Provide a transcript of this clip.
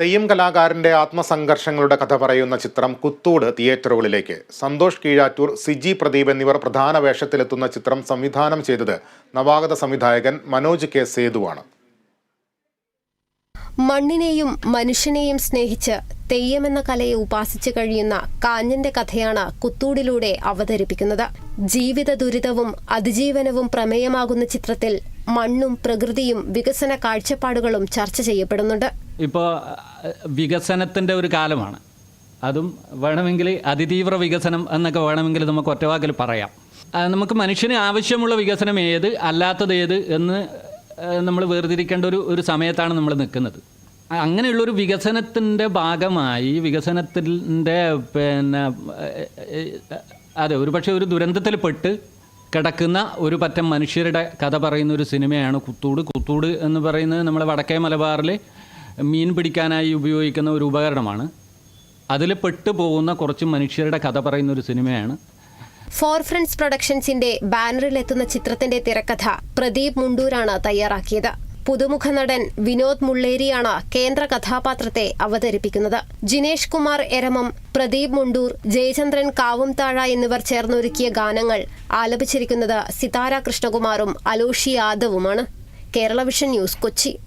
തെയ്യം കലാകാരന്റെ ആത്മസംഘർഷങ്ങളുടെ കഥ പറയുന്ന ചിത്രം കുത്തൂട് തിയേറ്ററുകളിലേക്ക്. സന്തോഷ് കീഴാറ്റൂർ സിജി പ്രദീപ് എന്നിവർ പ്രധാന വേഷത്തിലെത്തുന്ന ചിത്രം സംവിധാനം ചെയ്തത് നവാഗത സംവിധായകൻ മനോജ് കെ. സേതുവാണ് മണ്ണിനെയും മനുഷ്യനെയും സ്നേഹിച്ച് തെയ്യമെന്ന കലയെ ഉപാസിച്ചു കഴിയുന്ന കാഞ്ഞന്റെ കഥയാണ് കുത്തൂടിലൂടെ അവതരിപ്പിക്കുന്നത്. ജീവിത ദുരിതവും അതിജീവനവും പ്രമേയമാകുന്ന ചിത്രത്തിൽ മണ്ണും പ്രകൃതിയും വികസന കാഴ്ചപ്പാടുകളും ചർച്ച ചെയ്യപ്പെടുന്നുണ്ട്. ഇപ്പോൾ വികസനത്തിന്റെ ഒരു കാലമാണ്. അതും വേണമെങ്കിൽ അതിതീവ്ര വികസനം എന്നൊക്കെ വേണമെങ്കിൽ നമുക്ക് ഒറ്റവാക്കിൽ പറയാം. നമുക്ക് മനുഷ്യന് ആവശ്യമുള്ള വികസനം ഏത് അല്ലാത്തത് ഏത് എന്ന് നമ്മൾ വേർതിരിക്കേണ്ട ഒരു ഒരു സമയത്താണ് നമ്മൾ നിൽക്കുന്നത്. അങ്ങനെയുള്ളൊരു വികസനത്തിന്റെ ഭാഗമായി വികസനത്തിന്റെ പിന്നെ അതെ ഒരു പക്ഷേ ഒരു ദുരന്തത്തിൽ പെട്ട് കിടക്കുന്ന ഒരു പറ്റം മനുഷ്യരുടെ കഥ പറയുന്ന ഒരു സിനിമയാണ് കുത്തൂട്. കുത്തൂട് എന്ന് പറയുന്നത് നമ്മളെ വടക്കേ മലബാറിൽ മീൻ പിടിക്കാനായി ഉപയോഗിക്കുന്ന ഒരു ഉപകരണമാണ്. അതിൽ പെട്ടുപോകുന്ന കുറച്ച് മനുഷ്യരുടെ കഥ പറയുന്ന ഒരു സിനിമയാണ്. ഫോർ ഫ്രണ്ട്സ് പ്രൊഡക്ഷൻസിന്റെ ബാനറിലെത്തുന്ന ചിത്രത്തിന്റെ തിരക്കഥ പ്രദീപ് മുണ്ടൂരാണ് തയ്യാറാക്കിയത്. പുതുമുഖ നടൻ വിനോദ് മുള്ളേരിയാണ് കേന്ദ്ര കഥാപാത്രത്തെ അവതരിപ്പിക്കുന്നത്. ജിനേഷ് കുമാർ എരമം പ്രദീപ് മുണ്ടൂർ ജയചന്ദ്രൻ കാവുംതാഴ എന്നിവർ ചേർന്നൊരുക്കിയ ഗാനങ്ങൾ ആലപിച്ചിരിക്കുന്നത് സിതാര കൃഷ്ണകുമാറും Aloshi യാദവുമാണ്. Kerala vision news Kochi.